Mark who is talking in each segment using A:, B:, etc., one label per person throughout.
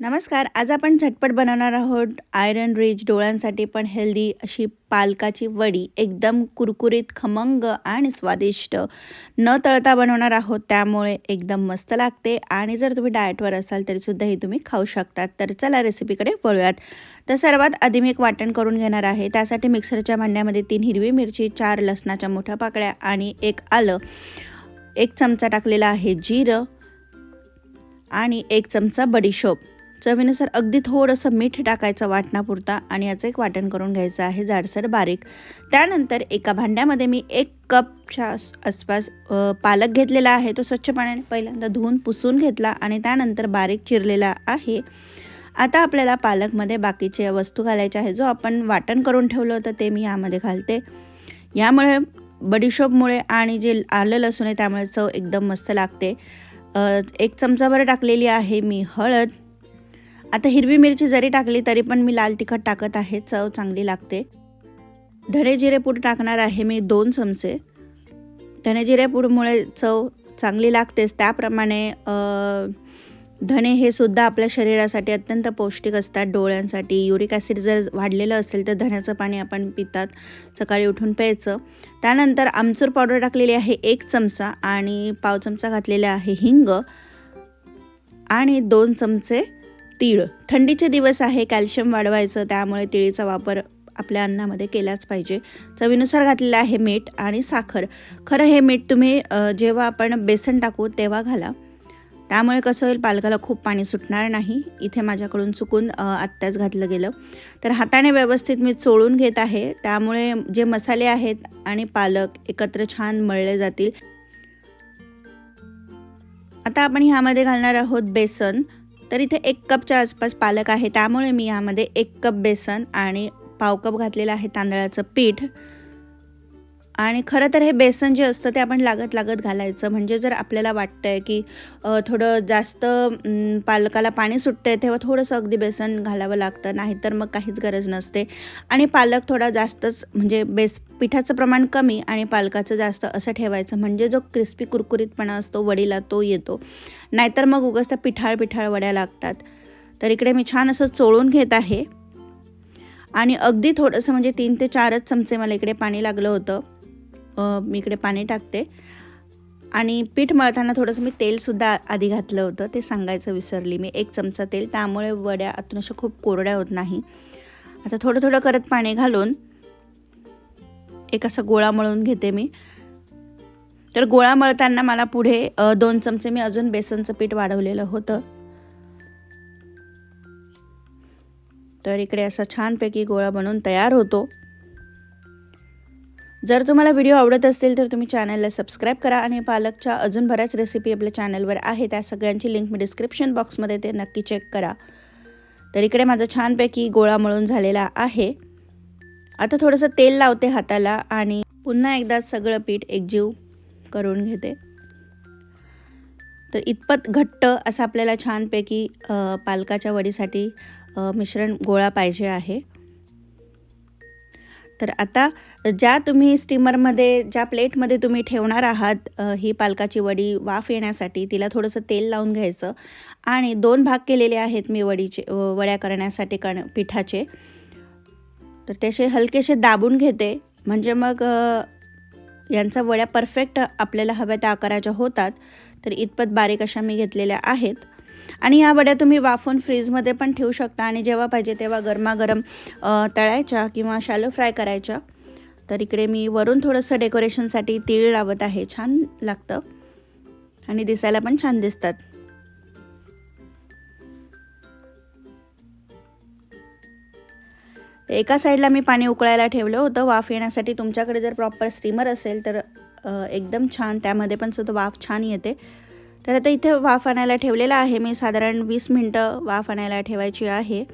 A: नमस्कार आज आपण झटपट बनवणार आहोत आयरन रिच डोळ्यांसाठी पण हेल्दी अशी पालकाची वडी. एकदम कुरकुरीत खमंग आणि स्वादिष्ट. न तळता बनवणार आहोत त्यामुळे एकदम मस्त लागते. आणि जर तुम्ही डाएटवर असाल तरीसुद्धा ही तुम्ही खाऊ शकतात. तर चला रेसिपीकडे वळूयात. तर सर्वात आधी मी एक वाटण करून घेणार आहे. त्यासाठी मिक्सरच्या भांड्यामध्ये तीन हिरवी मिरची चार लसणाच्या मोठ्या पाकळ्या आणि एक आलं. एक चमचा टाकलेला आहे जिरं आणि एक चमचा बडीशोप. चवीनुसार अगदी थोडंसं मीठ टाकायचं वाटणापुरता आणि याचं एक वाटण करून घ्यायचं आहे जाडसर बारीक. त्यानंतर एका भांड्यामध्ये मी एक कपच्या आसपास पालक घेतलेला आहे तो स्वच्छ पाण्याने पहिल्यांदा धुवून पुसून घेतला आणि त्यानंतर बारीक चिरलेला आहे. आता आपल्याला पालकमध्ये बाकीच्या वस्तू घालायच्या आहे जो आपण वाटण करून ठेवलं होतं ते मी यामध्ये घालते. यामुळे बडीशोपमुळे आणि जे आलं लसूण आहे त्यामुळे चव एकदम मस्त लागते. एक चमचाभर टाकलेली आहे मी हळद आता हिरवी मिरची जरी टाकली तरी पण मी लाल तिखट टाकत आहे. चव चांगली लागते. धणे जिरे पूड टाकणार आहे मी दोन चमचे. धणे जिरे पूडमुळे चव चांगली लागतेच. त्याप्रमाणे धणे हे सुद्धा आपल्या शरीरासाठी अत्यंत पौष्टिक असतात. डोळ्यांसाठी युरिक ॲसिड जर वाढलेलं असेल तर धण्याचं पाणी आपण पितात. सकाळी उठून प्यायचं. त्यानंतर आमचूर पावडर टाकलेली आहे एक चमचा आणि पाव चमचा घातलेला आहे हिंग. आणि दोन चमचे तीळ. थंडीचे दिवस आहे कॅल्शियम वाढवायचं त्यामुळे तिळीचा वापर आपल्या अन्नामध्ये केलाच पाहिजे. चवीनुसार घातलेलं आहे मीठ आणि साखर. खरं हे मीठ तुम्ही जेव्हा आपण बेसन टाकू तेव्हा घाला. त्यामुळे कसं होईल पालकाला खूप पाणी सुटणार नाही. इथे माझ्याकडून चुकून आत्ताच घातलं गेलं. तर हाताने व्यवस्थित मी चोळून घेत आहे. त्यामुळे जे मसाले आहेत आणि पालक एकत्र छान मळले जातील. आता आपण ह्यामध्ये घालणार आहोत बेसन. तर इथे एक कपच्या आसपास पालक आहे. त्यामुळे मी यामध्ये एक कप बेसन आणि पाव कप घातलेलं आहे तांदळाचं पीठ. आणि खरं तर हे बेसन जे असतं ते आपण लागत लागत घालायचं. म्हणजे जर आपल्याला वाटतं आहे की थोडं जास्त पालकाला पाणी सुटतं आहे तेव्हा थोडंसं अगदी बेसन घालावं लागतं. नाहीतर मग काहीच गरज नसते. आणि पालक थोडा जास्तच म्हणजे बेस पिठाचं प्रमाण कमी आणि पालकाचं जास्त असं ठेवायचं. म्हणजे जो क्रिस्पी कुरकुरीतपणा असतो वडीला तो येतो. नाहीतर मग उगाच त्या पिठाळ पिठाळ वड्या लागतात. तर इकडे मी छान असं चोळून घेत आहे. आणि अगदी थोडंसं म्हणजे तीन ते चारच चमचे मला इकडे पाणी लागलं होतं. मी इकडे पाणी टाकते. आणि पीठ मळताना थोडंसं मी तेलसुद्धा आधी घातलं होतं ते सांगायचं विसरली मी. एक चमचा तेल त्यामुळे वड्या आतून अशा खूप कोरड्या होत नाही. आता थोडं थोडं करत पाणी घालून एक असा गोळा मळून घेते मी. तर गोळा मळताना मला पुढे दोन चमचे मी अजून बेसनचं पीठ वाढवलेलं होतं. तर इकडे असा छानपैकी गोळा बनवून तयार होतो. जर तुम्हाला व्हिडिओ आवडत असतील तर तुम्ही चॅनलला सबस्क्राईब करा आणि पालकच्या अजून बऱ्याच रेसिपी आपल्या चॅनलवर आहे त्या सगळ्यांची लिंक मी डिस्क्रिप्शन बॉक्समध्ये ते नक्की चेक करा. तर इकडे माझा छानपैकी गोळा मळून झालेला आहे. आता थोडंसं तेल लावते हाताला आणि पुन्हा एकदा सगळं पीठ एकजीव करून घेते. तर इतपत घट्ट असं आपल्याला छानपैकी पालकाच्या वडीसाठी मिश्रण गोळा पाहिजे आहे. तर आता ज्या तुम्ही स्टीमरमध्ये ज्या प्लेटमध्ये तुम्ही ठेवणार आहात ही पालकाची वडी वाफ येण्यासाठी तिला थोडंसं तेल लावून घ्यायचं आणि दोन भाग केलेले आहेत मी वडीचे वड्या करण्यासाठी कण पिठाचे. तर त्याचे हलकेसे दाबून घेते. म्हणजे मग यांचा वड्या परफेक्ट आपल्याला हव्या त्या आकाराच्या होतात. तर इतपत बारीक अशा मी घेतलेल्या आहेत. आणि ह्या वड्या तुम्ही वाफून फ्रीजमध्ये पण ठेवू शकता आणि जेव्हा पाहिजे तेव्हा गरमागरम तळायच्या किंवा शॅलो फ्राय करायच्या. तर इकडे मी वरून थोडंसं डेकोरेशनसाठी तीळ लावत आहे छान लागतं. आणि दिसायला पण छान दिसतात. एका साईडला मी पाणी उकळायला ठेवलं होतं वाफ येण्यासाठी. तुमच्याकडे जर प्रॉपर स्टीमर असेल तर एकदम छान. त्यामध्ये पण सुद्धा वाफ छान येते. तर आता इथे वाफ आणायला ठेवलेला आहे. मी साधारण वीस मिनटं वाफ आणायला ठेवायची आहे.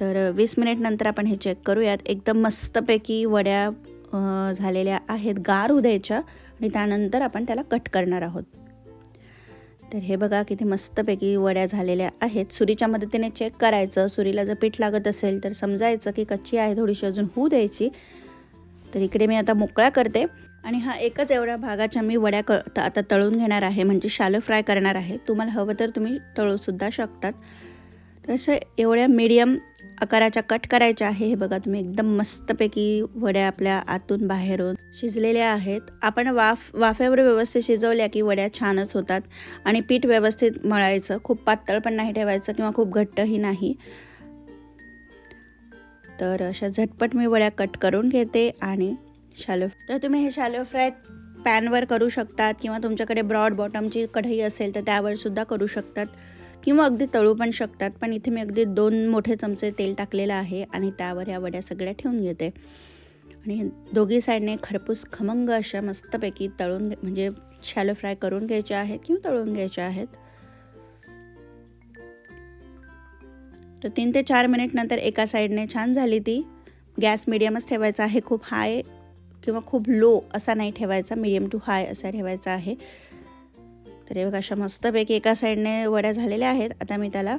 A: तर वीस मिनिटनंतर आपण हे चेक करूयात. एकदम मस्तपैकी वड्या झालेल्या आहेत. गार उद्याच्या आणि त्यानंतर आपण त्याला कट करणार आहोत. तर हे बघा किती मस्तपैकी वड्या झालेल्या आहेत. सुरीच्या मदतीने चेक करायचं. सुरीला जर पीठ लागत असेल तर समजायचं की कच्ची आहे थोडीशी अजून होऊ द्यायची. तर इकडे मी आता मोकळा करते. आणि हा एकच एवढ्या भागाच्या मी वड्या क आता तळून घेणार आहे म्हणजे शालो फ्राय करणार आहे. तुम्हाला हवं तर तुम्ही तळूसुद्धा शकतात. तसं एवढ्या मीडियम आकाराच्या कट करायच्या आहे. हे बघा तुम्ही एकदम मस्तपैकी वड्या आपल्या आतून बाहेरून शिजलेल्या आहेत. आपण वाफ वाफ्यावर व्यवस्थित शिजवल्या की वड्या छानच होतात. आणि पीठ व्यवस्थित मळायचं. खूप पातळ पण नाही ठेवायचं किंवा खूप घट्टही नाही. तर अशा झटपट मी वड्या कट करून घेते आणि शालो तर तुम्ही हे शॅलो फ्राय पॅनवर करू शकतात किंवा तुमच्याकडे ब्रॉड बॉटमची कढई असेल तर त्यावर सुद्धा करू शकतात. किंवा अगदी तळू पण शकतात पण इथे मी अगदी दोन मोठे चमचे तेल टाकलेलं आहे आणि त्यावर या वड्या सगळ्या ठेवून घेते. आणि दोघी साईडने खरपूस खमंग अशा मस्तपैकी तळून घे- म्हणजे शॅलो फ्राय करून घ्यायच्या आहेत किंवा तळून घ्यायच्या आहेत. तर तीन ते चार मिनिट नंतर एका साईडने छान झाली ती. गॅस मिडियमच ठेवायचा आहे खूप हाय किंवा खूप लो असा नाही ठेवायचा मिडियम टू हाय असा ठेवायचा आहे. तर हे बघा अशा मस्तपैकी एका साईडने वड्या झालेल्या आहेत. आता मी त्याला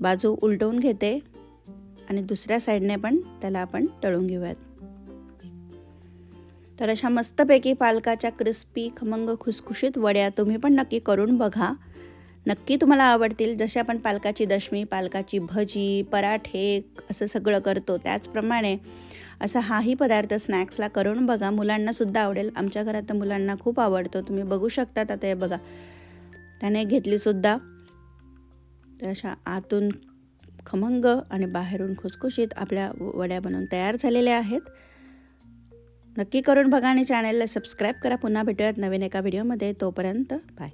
A: बाजू उलटवून घेते आणि दुसऱ्या साईडने पण त्याला आपण तळून घेऊयात. तर अशा मस्तपैकी पालकाच्या क्रिस्पी खमंग खुसखुशीत वड्या तुम्ही पण नक्की करून बघा. नक्की तुम्हाला आवडतील. जसे आपण पालकाची दशमी पालकाची भजी पराठे असं सगळं करतो त्याचप्रमाणे असा हाही पदार्थ स्नॅक्सला करून बघा. मुलांनासुद्धा आवडेल. आमच्या घरात तर मुलांना खूप आवडतो. तुम्ही बघू शकता आता हे बघा. त्याने घेतलीसुद्धा तर अशा आतून खमंग आणि बाहेरून खुसखुशीत आपल्या वड्या बनवून तयार झालेल्या आहेत. नक्की करून बघा आणि चॅनलला सबस्क्राईब करा. पुन्हा भेटूयात नवीन एका व्हिडिओमध्ये तोपर्यंत बाय